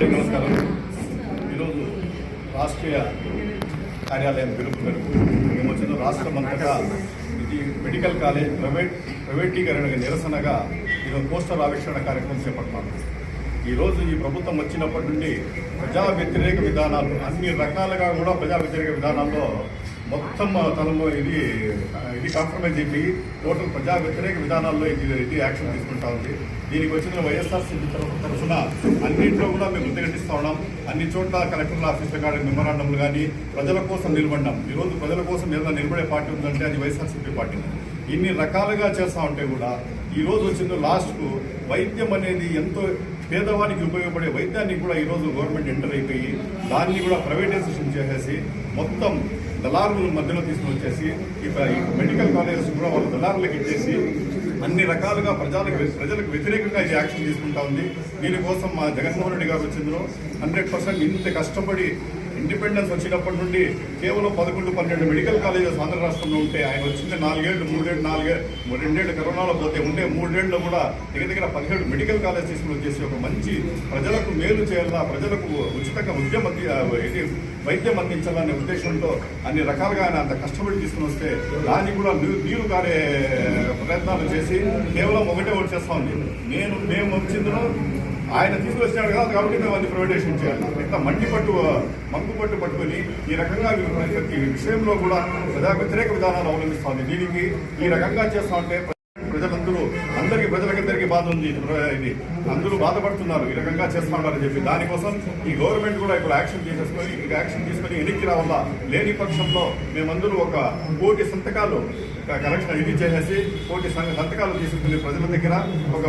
నమస్కారం. ఈరోజు రాష్ట్రీయ కార్యాలయం పిలుపు మేరకు మేము వచ్చిన రాష్ట్రం అంతటా ఇది మెడికల్ కాలేజ్ ప్రైవేట్ ప్రైవేటీకరణకు నిరసనగా ఈరోజు పోస్టర్ ఆవిష్కరణ కార్యక్రమం చేపట్టాము. ఈరోజు ఈ ప్రభుత్వం వచ్చినప్పటి నుండి ప్రజా వ్యతిరేక విధానాలు అన్ని రకాలుగా కూడా ప్రజా వ్యతిరేక విధానాల్లో మొత్తం తనలో ఇది ఇది కాంప్రమైజ్ అయిపోయి టోటల్ ప్రజా వ్యతిరేక విధానాల్లో ఇది ఇది యాక్షన్ తీసుకుంటా ఉంది. దీనికి వచ్చిన వైఎస్ఆర్సీపీ తరఫున అన్నింటిలో కూడా మేము ఉద్యోగిస్తూ ఉన్నాం. అన్ని చోట్ల కలెక్టర్ల ఆఫీసులు కానీ మెమరాండంలు కానీ ప్రజల కోసం నిలబడ్డాం. ఈరోజు ప్రజల కోసం ఏదైనా నిలబడే పార్టీ ఉందంటే అది వైఎస్ఆర్సీపీ పార్టీ. ఇన్ని రకాలుగా చేస్తూ ఉంటే కూడా ఈరోజు రోజు వచ్చిందో లాస్ట్కు వైద్యం అనేది ఎంతో పేదవానికి ఉపయోగపడే వైద్యాన్ని కూడా ఈరోజు గవర్నమెంట్ ఎంటర్ అయిపోయి దాన్ని కూడా ప్రైవేటైజేషన్ చేసేసి మొత్తం దళారుల మధ్యలో తీసుకుని వచ్చేసి ఈ మెడికల్ కాలేజెస్ కూడా వాళ్ళు దళారులకు ఇచ్చేసి అన్ని రకాలుగా ప్రజలకు ప్రజలకు వ్యతిరేకంగా ఇది యాక్షన్ తీసుకుంటా ఉంది. దీనికోసం మా జగన్మోహన్ రెడ్డి గారు వచ్చిందో హండ్రెడ్ పర్సెంట్ ఇంత కష్టపడి ఇండిపెండెన్స్ వచ్చినప్పటి నుండి కేవలం పదకొండు పన్నెండు మెడికల్ కాలేజెస్ ఆంధ్ర రాష్ట్రంలో ఉంటే ఆయన వచ్చింది నాలుగేళ్ళు మూడేళ్ళు నాలుగేళ్ళు రెండేళ్ళు కరోనాలో పోతే ఉండే మూడేళ్ళు కూడా దగ్గర దగ్గర పదిహేడు మెడికల్ కాలేజ్ తీసుకుని వచ్చేసి ఒక మంచి ప్రజలకు మేలు చేయాలా ప్రజలకు ఉచితంగా ఉద్యమ ఇది వైద్యం అందించాలనే ఉద్దేశంతో అన్ని రకాలుగా ఆయన అంత కష్టపడి తీసుకుని వస్తే దాన్ని కూడా నీరు కారే ప్రయత్నాలు చేసి కేవలం ఒకటే వచ్చేస్తా ఉంది. నేను మేము వచ్చిందో ఆయన తీసుకొచ్చినాడు కదా కాబట్టి మేము అన్ని ప్రైవేటేషన్ చేయాలి ఇంత మండి పట్టు మంగు పట్టు పట్టుకొని ఈ రకంగా ప్రతి విషయంలో కూడా ప్రజా వ్యతిరేక విధానాలు అవలంబిస్తుంది. దీనికి ఈ రకంగా చేస్తా ఉంటే అందరికీ ప్రజలకందరికీ బాధ ఉంది. ఇది అందరూ బాధపడుతున్నారు. ఈ రకంగా చేస్తున్నారని చెప్పి. దానికోసం ఈ గవర్నమెంట్ కూడా ఇప్పుడు యాక్షన్ తీసేసుకొని ఇక యాక్షన్ తీసుకొని వెనక్కి రావాలా లేని పక్షంలో మేమందరూ ఒక కోటి సంతకాలు కలెక్షన్ ఇది చేసేసి కోటి సంతకాలు తీసుకుని ప్రజల దగ్గర ఒక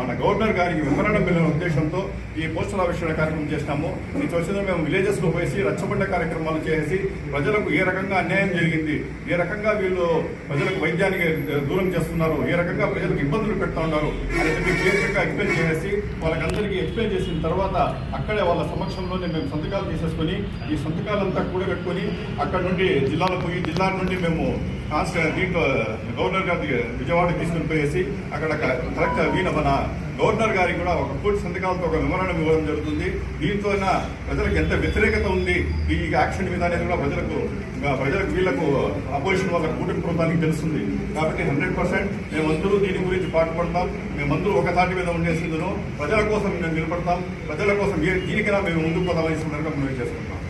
మన గవర్నర్ గారికి వివరణ పిల్లల ఉద్దేశంతో ఈ పోస్టర్ ఆవిష్కరణ కార్యక్రమం చేసినాము. ఈ వచ్చిన మేము విలేజెస్లో పోయి రచ్చబండ కార్యక్రమాలు చేసి ప్రజలకు ఏ రకంగా అన్యాయం జరిగింది ఏ రకంగా వీళ్ళు ప్రజలకు వైద్యానికి దూరం చేస్తున్నారు ఏ రకంగా ప్రజలకు ఇబ్బందులు పెడతా ఉన్నారు. అని చెప్పి క్లియర్గా ఎక్స్ప్లెయిన్ చేసి వాళ్ళకందరికీ ఎక్స్ప్లెయిన్ చేసిన తర్వాత అక్కడే వాళ్ళ సమక్షంలోనే మేము సంతకాలు తీసేసుకొని ఈ సంతకాలంతా కూడగట్టుకొని అక్కడ నుండి జిల్లాలో పోయి జిల్లా నుండి మేము కాన్స్ట దీంట్లో గవర్నర్ గారి విజయవాడకి తీసుకుని పోయేసి అక్కడ కలెక్టర్ వీణ మన గవర్నర్ గారికి కూడా ఒక కోటి సంతకాలతో ఒక వివరణం ఇవ్వడం జరుగుతుంది. దీంతో ప్రజలకు ఎంత వ్యతిరేకత ఉంది? ఈ యాక్షన్ మీద అనేది కూడా ప్రజలకు ప్రజలకు వీళ్ళకు అపోజిషన్ వాళ్ళ కూటమి ప్రభుత్వానికి తెలుస్తుంది. కాబట్టి హండ్రెడ్ పర్సెంట్ మేమందరూ దీని గురించి పాటుపడతాం. మేమందరూ ఒక మీద ఉండేసిందను. ప్రజల కోసం మేము నిలబడతాం. ప్రజల కోసం ఏ దీనికైనా మేము ముందుకు పోదామని సందర్భంగా మేము చేసుకుంటాం